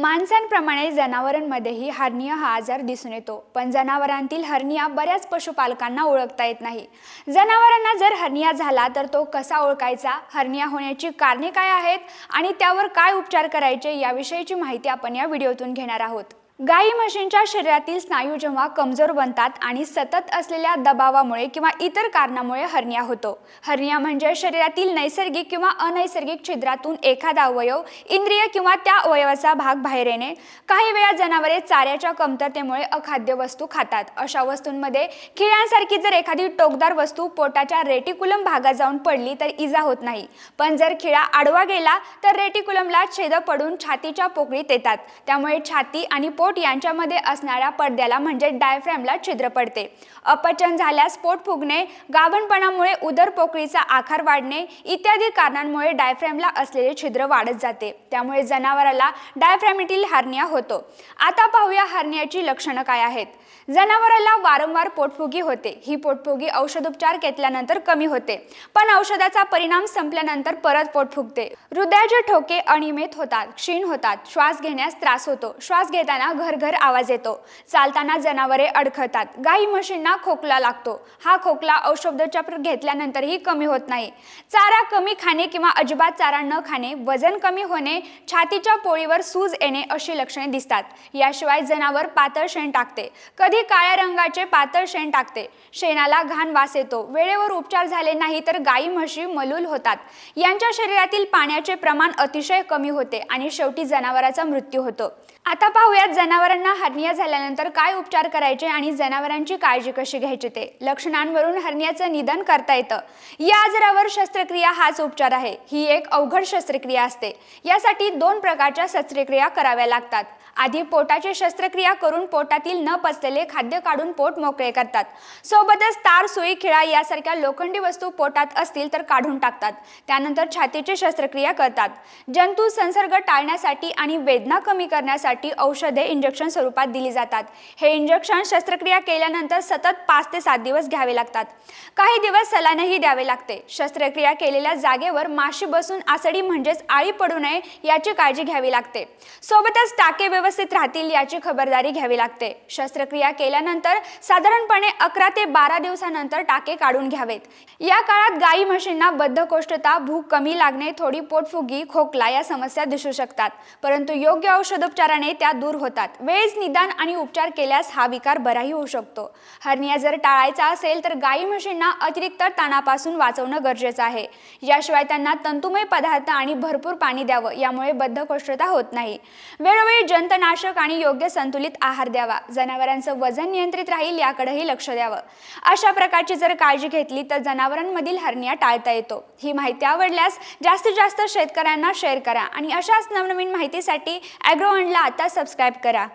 माणसांप्रमाणे जनावरांमध्येही hernia हा आजार दिसून येतो. पण जनावरांतील हर्निया बऱ्याच पशुपालकांना ओळखता येत नाही. जनावरांना जर हर्निया झाला तर तो कसा ओळखायचा? हर्निया होण्याची कारणे काय आहेत? आणि त्यावर काय उपचार करायचे? याविषयीची माहिती आपण या व्हिडिओतून घेणार आहोत. गाई म्हशींच्या शरीरातील स्नायू जेव्हा कमजोर बनतात आणि सतत असलेल्या दबावामुळे किंवा इतर कारणामुळे हर्निया होतो. हर्निया म्हणजे शरीरातील नैसर्गिक किंवा अनैसर्गिक छिद्रातून एखादा अवयव इंद्रिय किंवा त्या अवयवाचा भाग बाहेर येणे. काही वेळा जनावरे चाऱ्याच्या कमतरतेमुळे अखाद्य वस्तू खातात. अशा वस्तूंमध्ये खिळ्यांसारखी जर एखादी टोकदार वस्तू पोटाच्या रेटिकुलम भागात जाऊन पडली तर इजा होत नाही. पण जर खिळा आडवा गेला तर रेटिकुलमला छेद पडून छातीच्या पोकळीत येतात. त्यामुळे छाती आणि पोट यांच्यामध्ये असणाऱ्या पडद्याला म्हणजे डायफ्रॅमला छिद्र पडते. अपचन झाल्यास पोट फुगणे गाभणपणामुळे उदर पोकळीचा आकार वाढणे इत्यादी कारणांमुळे डायफ्रॅमला असलेले छिद्र वाढत जाते. त्यामुळे जनावराला डायफ्रॅमिटील हार्निया होतो. आता पाहूया हार्नियाची लक्षणं काय आहेत. जनावराला वारंवार पोटफुगी होते. ही पोटफुगी औषधोपचार घेतल्यानंतर कमी होते. पण औषधाचा परिणाम संपल्यानंतर परत पोट फुगते. हृदयाचे ठोके अनियमित होतात क्षीण होतात श्वास घेण्यास त्रास होतो. श्वास घेताना घरघर आवाज येतो. चालताना जनावरे अडखळतात. गाई म्हशींना खोकला लागतो. हा खोकला औषधोपचार घेतल्यानंतरही कमी होत नाही. चारा कमी खाणे किंवा अजिबात चारा न खाणे वजन कमी होणे छातीच्या पोळीवर सूज येणे अशी लक्षणे दिसतात. याशिवाय जनावर पातळ शेण टाकते. कधी काळ्या रंगाचे पातळ शेण टाकते. शेणाला घाण वास येतो. वेळेवर उपचार झाले नाही तर गाई म्हशी मलूल होतात. यांच्या शरीरातील पाण्याचे प्रमाण अतिशय कमी होते आणि शेवटी जनावराचा मृत्यू होतो. आता पाहूयात जनावरांना हर्निया झाल्यानंतर काय उपचार करायचे आणि जनावरांची काळजी कशी घ्यायची ते. लक्षणांवरून हर्नियाचं निदान करता येतं. या आजारावर शस्त्रक्रिया हाच उपचार आहे. ही एक अवघड शस्त्रक्रिया असते. यासाठी दोन प्रकारच्या शस्त्रक्रिया कराव्या लागतात. आधी पोटाची शस्त्रक्रिया करून पोटातील न पचलेले खाद्य काढून पोट मोकळे करतात. सोबतच तार सुई खिळा यासारख्या लोखंडी वस्तू पोटात असतील तर काढून टाकतात. त्यानंतर छातीची शस्त्रक्रिया करतात. जंतू संसर्ग टाळण्यासाठी आणि वेदना कमी करण्यासाठी औषधे इंजेक्शन स्वरूपात दिली जातात. हे इंजेक्शन शस्त्रक्रिया केल्यानंतर सतत पाच ते सात दिवस घ्यावे लागतात. काही दिवस सलानही द्यावे लागते. शस्त्रक्रिया केलेल्या जागेवर माशी बसून आसडी म्हणजेच आळी पडू नये याची काळजी घ्यावी लागते. सोबतच टाके व्यवस्थित राहतील याची खबरदारी घ्यावी लागते. शस्त्रक्रिया केल्यानंतर साधारणपणे अकरा ते बारा दिवसानंतर टाके काढून घ्यावेत. या काळात गाई म्हशींना बद्धकोष्ठता भूक कमी लागणे थोडी पोटफुगी खोकला या समस्या दिसू शकतात. परंतु योग्य औषधोपचाराने त्या दूर होतात. वेळेस निदान आणि उपचार केल्यास हा विकार बराही होऊ शकतो. हर्निया जर टाळायचा असेल तर गाई म्हशींना अतिरिक्त ताणापासून वाचवणं गरजेचं आहे. याशिवाय त्यांना तंतुमय पदार्थ आणि भरपूर पाणी द्यावं यामुळे बद्धकोष्ठता होत नाही. वेळोवेळी जंतनाशक आणि योग्य संतुलित आहार द्यावा. जनावरांचं वजन नियंत्रित राहील याकडेही लक्ष द्यावं. अशा प्रकारची जर काळजी घेतली तर जनावरांमधील हर्निया टाळता येतो. ही माहिती आवडल्यास जास्तीत जास्त शेतकऱ्यांना शेअर करा आणि अशाच नवनवीन माहितीसाठी ॲग्रोवनला आता सबस्क्राईब करा.